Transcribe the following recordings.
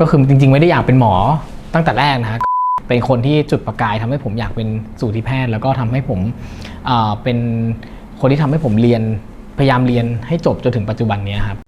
ก็คือจริง ๆ ไม่ได้อยากเป็นหมอตั้งแต่แรกนะฮะเป็นคนที่จุดประกายทำให้ผมอยากเป็นสูติแพทย์ แล้วก็ทำให้ผมเป็นคนที่ทำให้ผมเรียนพยายามเรียนให้จบจนถึงปัจจุบันนี้ครับ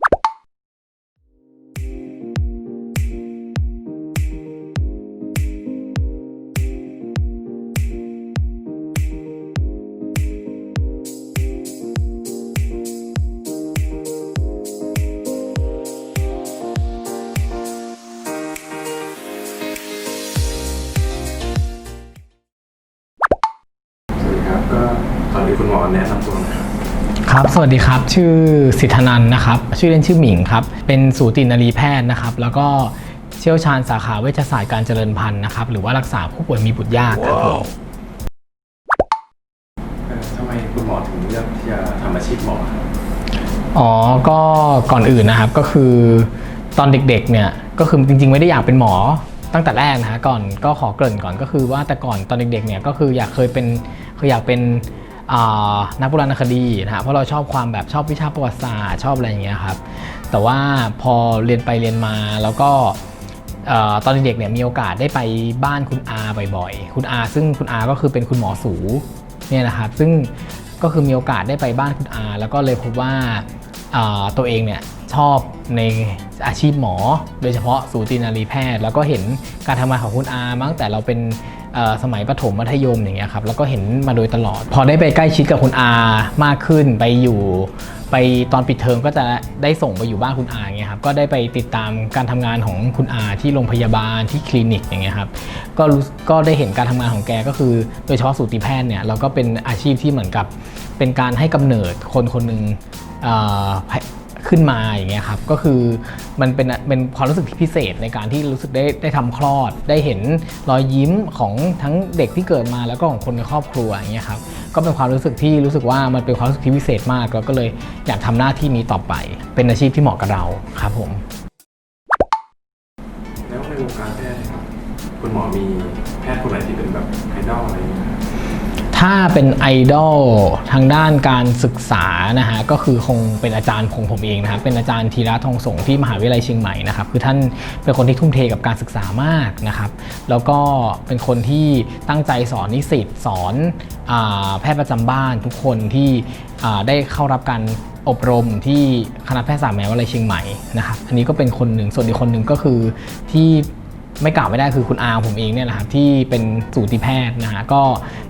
ครับก็ตอนนี้คุณหมอแนะนำตัวหนะครับครับ สวัสดีครับ ชื่อสิทธนันท์นะครับ ชื่อเล่นชื่อหมิงครับ เป็นสูตินรีแพทย์นะครับ แล้วก็เชี่ยวชาญสาขาเวชศาสตร์การเจริญพันธุ์นะครับ หรือว่ารักษาผู้ป่วยมีบุตรยากครับผมเอ่อทำไมคุณหมอถึงเลือกที่จะทำอาชีพหมอครับอ๋อ ก็ก่อนอื่นนะครับ ก็คือตอนเด็กๆ เนี่ย ก็คือจริงๆ ไม่ได้อยากเป็นหมอตั้งแต่แรกนะฮะ ก่อนก็ขอเกริ่นก่อนก็คือว่าแต่ก่อนตอนเด็กๆ เนี่ย ก็คืออยากเคยเป็นเคือยากเป็นนักโบราณคดีนะฮะเพราะเราชอบความแบบชอบวิชาประวัติศาสตร์ชอบอะไรอย่างเงี้ยครับแต่ว่าพอเรียนไปเรียนมาแล้วก็ตอนเด็กเนี่ยมีโอกาสได้ไปบ้านคุณอาบ่อยๆ คุณอาซึ่งคุณอาก็คือเป็นคุณหมอสูเนี่ยนะครับซึ่งก็คือมีโอกาสได้ไปบ้านคุณอา แล้วก็เลยพบว่า ตัวเองเนี่ยชอบในอาชีพหมอ โดยเฉพาะสูตินารีแพทย์ แล้วก็เห็นการทำงานของคุณอามาตั้งแต่เราเป็นสมัยประถมมัธยมอย่างเงี้ยครับแล้วก็เห็นมาโดยตลอด พอได้ไปใกล้ชิดกับคุณอามากขึ้นไปอยู่ ไปตอนปิดเทอมก็จะได้ส่งไปอยู่บ้านคุณอาเงี้ยครับก็ได้ไปติดตามการทำงานของคุณอาที่โรงพยาบาลที่คลินิกอย่างเงี้ยครับก็ก็ได้เห็นการทำงานของแกก็คือ โดยเฉพาะสูติแพทย์เนี่ยเราก็เป็นอาชีพที่เหมือนกับเป็นการให้กำเนิดคนคนหนึ่ง ขึ้นมาอย่างเงี้ยครับก็คือมันเป็นเป็นความรู้สึกที่พิเศษในการที่รู้สึกได้ได้ทำคลอด ได้เห็นรอยยิ้มของทั้งเด็กที่เกิดมาแล้วก็ของคนในครอบครัวอย่างเงี้ยครับก็เป็นความรู้สึกที่รู้สึกว่ามันเป็นความรู้สึกที่พิเศษมากแล้วก็เลยอยากทำหน้าที่นี้ต่อไป เป็นอาชีพที่เหมาะกับเราครับผมแล้วในวงการแพทย์ครับคุณหมอมีแพทย์คนไหนที่เป็นแบบไอดอลอะไรอย่างเงี้ย ถ้าเป็นไอดอลทางด้านการศึกษานะฮะก็คือคงเป็นอาจารย์ของผมเองนะครับเป็นอาจารย์ธีระทองสงที่มหาวิทยาลัยเชียงใหม่นะครับคือท่านเป็นคนที่ทุ่มเทกับการศึกษามากนะครับแล้วก็เป็นคนที่ตั้งใจสอนนิสิตสอนอแพทย์ประจำบ้านทุกคนที่ได้เข้ารับการอบรมที่คณะแพทยศาสตร์มหาวิทยาลัยเชียงใหม่นะครับอันนี้ก็เป็นคนหนึ่งส่วนอีกคนหนึ่งก็คือที่ ไม่กล่าวไม่ได้คือคุณอาผมเองเนี่ยแหละครับที่เป็นสูติแพทย์นะฮะก็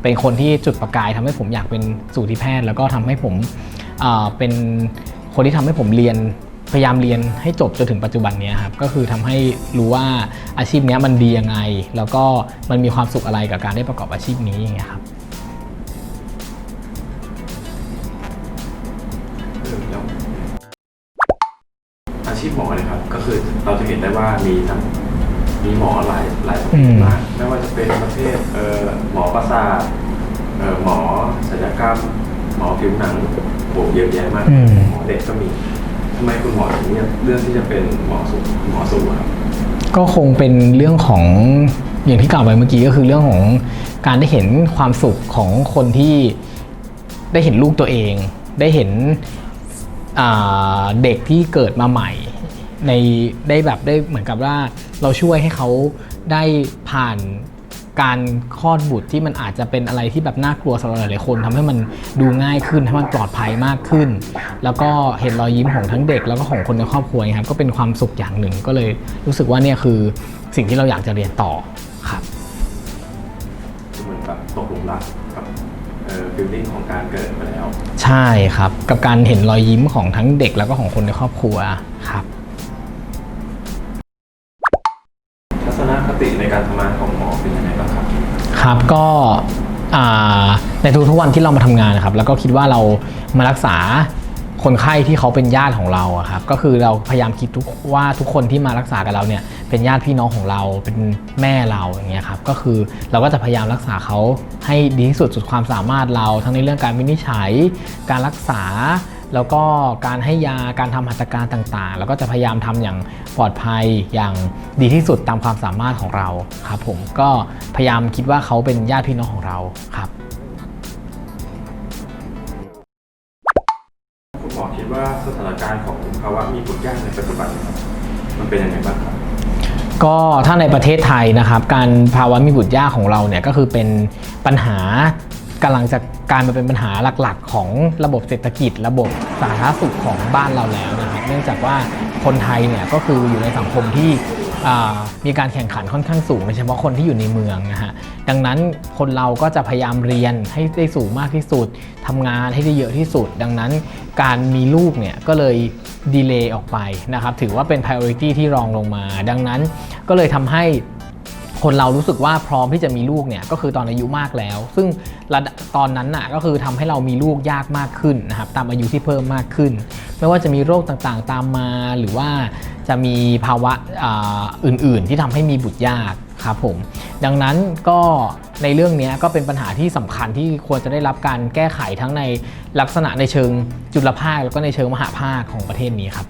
เป็นคนที่จุดประกายทำให้ผมอยากเป็นสูติแพทย์ แล้วก็ทำให้ผมเอ่อเป็นคนที่ทำให้ผมเรียนพยายามเรียนให้จบจนถึงปัจจุบันนี้ครับก็คือทำให้รู้ว่าอาชีพนี้มันดียังไง แล้วก็มันมีความสุขอะไรกับการได้ประกอบอาชีพนี้อย่างเงี้ยครับออแล้วอาชีพหมอเนี่ยครับก็คือเราจะเห็นได้ว่ามีทั้ง มีหมอหลายหลายประเภอืทมมาก ไม่ว่าจะเป็นประเภทเอ่อหมอประสาทเอ่อหมอศัลยกรรม หมอผิวหนังโหเยอะแยะมาก อืม หมอเด็กก็มีทำไมคุณหมอถึงเนี่ยเรื่องที่จะเป็นหมอสูหมอสูครับ ก็คงเป็นเรื่องของอย่างที่กล่าวไปเมื่อกี้ก็คือเรื่องของการได้เห็นความสุขของคนที่ได้เห็นลูกตัวเอง ได้เห็นอ่าเด็กที่เกิดมาใหม่ ในได้แบบได้เหมือนกับว่าเราช่วยให้เขาได้ผ่านการคลอดบุตรที่มันอาจจะเป็นอะไรที่แบบน่ากลัวสำหรับหลายๆคนทำให้มันดูง่ายขึ้นให้มันปลอดภัยมากขึ้น แล้วก็เห็นรอยยิ้มของทั้งเด็กแล้วก็ของคนในครอบครัวนะครับก็เป็นความสุขอย่างหนึ่งก็เลยรู้สึกว่าเนี่ยคือสิ่งที่เราอยากจะเรียนต่อครับ เหมือนแบบตกหลุมรักกับเอ่อฟิลลิ่งของการเกิดมาแล้ว ใช่ครับ กับการเห็นรอยยิ้มของทั้งเด็กแล้วก็ของคนในครอบครัวครับ ทัศนคติในการทำงานของหมอเป็นยังไงบ้างครับ ครับก็อ่าในทุกๆวันที่เรามาทำงานนะครับ แล้วก็คิดว่าเรามารักษาคนไข้ที่เขาเป็นญาติของเราอะครับก็คือเราพยายามคิดทุกว่าทุกคนที่มารักษากับเราเนี่ยเป็นญาติพี่น้องของเราเป็นแม่เราอย่างเงี้ยครับก็คือเราก็จะพยายามรักษาเขาให้ดีที่สุดสุดความสามารถเรา ทั้งในเรื่องการวินิจฉัย การรักษา แล้วก็การให้ยาการทำหัตถการต่างๆ แล้วก็จะพยายามทำอย่างปลอดภัยอย่างดีที่สุดตามความสามารถของเราครับผมก็พยายามคิดว่าเขาเป็นญาติพี่น้องของเราครับ คุณหมอคิดว่าสถานการณ์ของภาวะมีบุตรยากในปัจจุบันนะครับมันเป็นยังไงบ้างครับ ก็ถ้าในประเทศไทยนะครับ การภาวะมีบุตรยากของเราเนี่ยก็คือเป็นปัญหา กำลังจะกลารมาเป็นปัญหาหลักๆ ของระบบเศรษฐกิจ ระบบสาธารณสุขของบ้านเราแล้วนะครับเนื่องจากว่าคนไทยเนี่ยก็คืออยู่ในสังคมที่มีการแข่งขันค่อนข้างสูงโดยเฉพาะคนที่อยู่ในเมืองนะฮะดังนั้นคนเราก็จะพยายามเรียนให้ได้สูงมากที่สุดทำงานให้ได้เยอะที่สุด ดังนั้นการมีลูกเนี่ยก็เลยดีเลย์ออกไปนะครับถือว่าเป็น priority ที่รองลงมา ดังนั้นก็เลยทำให้ คนเรารู้สึกว่าพร้อมที่จะมีลูกเนี่ยก็คือตอนอายุมากแล้ว ซึ่งระตอนนั้นน่ะก็คือทำให้เรามีลูกยากมากขึ้นนะครับตามอายุที่เพิ่มมากขึ้น ไม่ว่าจะมีโรคต่างๆตามมาหรือว่าจะมีภาวะอื่นๆ ที่ทำให้มีบุตรยากครับผมดังนั้นก็ในเรื่องนี้ก็เป็นปัญหาที่สำคัญที่ควรจะได้รับการแก้ไขทั้งในลักษณะในเชิงจุลภาคแล้วก็ในเชิงมหาภาคของประเทศนี้ครับ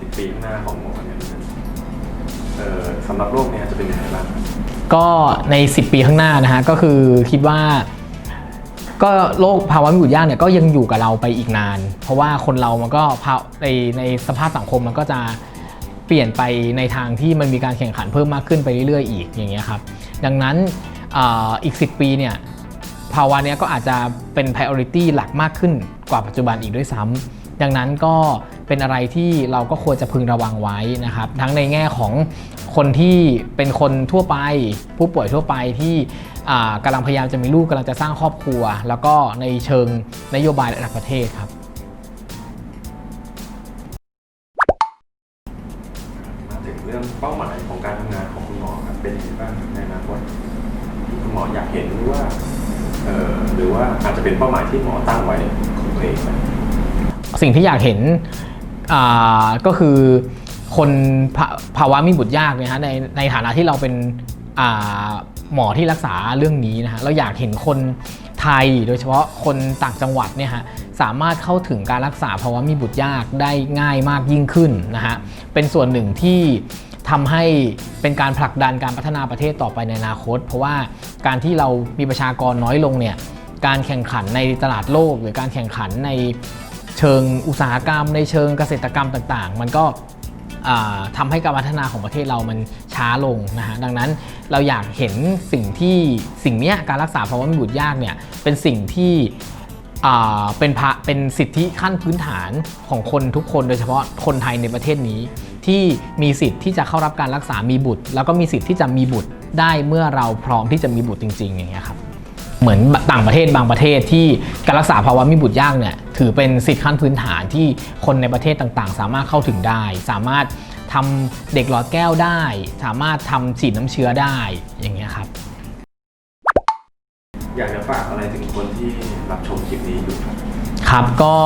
สิบปีข้างหน้าของหมอเนี่ยเอ่อสำหรับโลกเนี้จะเป็นยังไงบ้างครับก็ใน 10 ปีข้างหน้านะฮะก็คือคิดว่า ก็โรคภาวะมีบุตรยากเนี่ยก็ยังอยู่กับเราไปอีกนาน เพราะว่าคนเรามันก็ภาในในสภาพสังคมมันก็จะเปลี่ยนไปในทางที่มันมีการแข่งขันเพิ่มมากขึ้นไปเรื่อยๆอีกอย่างเงี้ยครับดังนั้นอาอีก 10 ปีเนี่ยภาวะเนี้ยก็อาจจะเป็น priority หลักมากขึ้นกว่าปัจจุบันอีกด้วยซ้ำดังนั้นก็ เป็นอะไรที่เราก็ควรจะพึงระวังไว้นะครับ ทั้งในแง่ของคนที่เป็นคนทั่วไป ผู้ป่วยทั่วไปที่อ่ากำลังพยายามจะมีลูกกำลังจะสร้างครอบครัว แล้วก็ในเชิงนโยบายระดับประเทศครับมาถึงเรื่องเป้าหมายของการทำงานของคุณหมอครับเป็นยังไงบ้างครับในอนาคตที่คุณหมออยากเห็นหรือว่าเอ่อหรือว่าอาจจะเป็นเป้าหมายที่หมอตั้งไว้ของตัวเองไหมสิ่งที่อยากเห็นอ่า ก็คือคนภาวะมีบุตรยากเนี่ยฮะในในฐานะที่เราเป็นหมอที่รักษาเรื่องนี้นะฮะเราอยากเห็นคนไทยโดยเฉพาะคนต่างจังหวัดเนี่ยฮะสามารถเข้าถึงการรักษาภาวะมีบุตรยากได้ง่ายมากยิ่งขึ้นนะฮะเป็นส่วนหนึ่งที่ทำให้เป็นการผลักดันการพัฒนาประเทศต่อไปในอนาคต เพราะว่าการที่เรามีประชากรน้อยลงเนี่ยการแข่งขันในตลาดโลก หรือการแข่งขันใน เชิงอุตสาหกรรม ในเชิงเกษตรกรรมต่างๆ มันก็อ่าทำให้การพัฒนาของประเทศเรามันช้าลงนะฮะดังนั้นเราอยากเห็นสิ่งที่สิ่งเนี้ยการรักษาภาวะมีบุตรยากเนี่ยเป็นสิ่งที่เป็นพระเป็นสิทธิขั้นพื้นฐานของคนทุกคนโดยเฉพาะคนไทยในประเทศนี้ ที่มีสิทธิ์ที่จะเข้ารับการรักษามีบุตร แล้วก็มีสิทธิ์ที่จะมีบุตรได้เมื่อเราพร้อมที่จะมีบุตรจริง ๆ อย่างเงี้ยครับ เหมือนต่างประเทศบางประเทศที่การรักษาภาวะมีบุตรยากเนี่ยถือเป็นสิทธิขั้นพื้นฐานที่คนในประเทศต่างๆ สามารถเข้าถึงได้ สามารถทำเด็กหลอดแก้วได้ สามารถทำฉีดน้ำเชื้อได้อย่างเงี้ยครับ อยากจะฝากอะไรถึงคนที่รับชมคลิปนี้อยู่ครับครับก็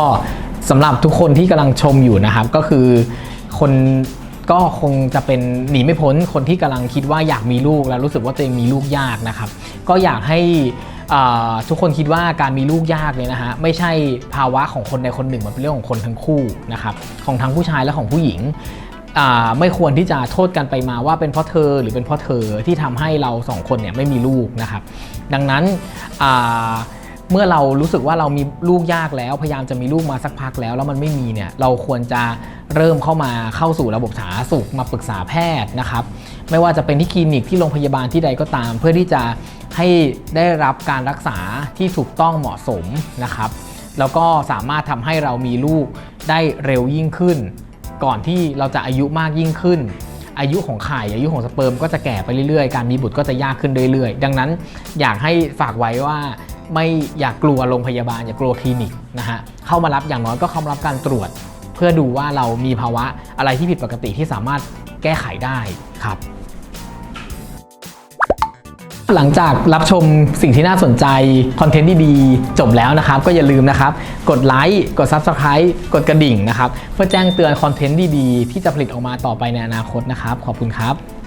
สำหรับทุกคนที่กำลังชมอยู่นะครับ ก็คือคนก็คงจะเป็นหนีไม่พ้นคนที่กำลังคิดว่าอยากมีลูกแล้วรู้สึกว่าตัวเองมีลูกยากนะครับ ก็อยากให้ ทุกคนคิดว่าการมีลูกยากเนี่ยนะฮะไม่ใช่ภาวะของคนใดคนหนึ่งมันเป็นเรื่องของคนทั้งคู่นะครับของทั้งผู้ชายและของผู้หญิงไม่ควรที่จะโทษกันไปมาว่าเป็นเพราะเธอหรือเป็นเพราะเธอที่ทำให้เราสองคนเนี่ยไม่มีลูกนะครับ ดังนั้นเมื่อเรารู้สึกว่าเรามีลูกยากแล้ว พยายามจะมีลูกมาสักพักแล้ว แล้วมันไม่มีเนี่ยเราควรจะเริ่มเข้ามาเข้าสู่ระบบสาธารณสุขมาปรึกษาแพทย์นะครับ ไม่ว่าจะเป็นที่คลินิกที่โรงพยาบาลที่ใดก็ตาม เพื่อที่จะให้ได้รับการรักษาที่ถูกต้องเหมาะสมนะครับ แล้วก็สามารถทำให้เรามีลูกได้เร็วยิ่งขึ้น ก่อนที่เราจะอายุมากยิ่งขึ้น อายุของไข่อายุของสเปิร์มก็จะแก่ไปเรื่อยๆ การมีบุตรก็จะยากขึ้นเรื่อยๆ ดังนั้นอยากให้ฝากไว้ว่าไม่อยากกลัวโรงพยาบาลอย่ากลัวคลินิกนะฮะเข้ามารับอย่างน้อยก็เข้ามารับการตรวจ เพื่อดูว่าเรามีภาวะอะไรที่ผิดปกติที่สามารถแก้ไขได้ครับ หลังจากรับชมสิ่งที่น่าสนใจ คอนเทนต์ดีๆ จบแล้วนะครับ ก็อย่าลืมนะครับ กดไลค์กด Subscribe กดกระดิ่งนะครับ เพื่อแจ้งเตือนคอนเทนต์ดีๆ ที่จะผลิตออกมาต่อไปในอนาคตนะครับ ขอบคุณครับ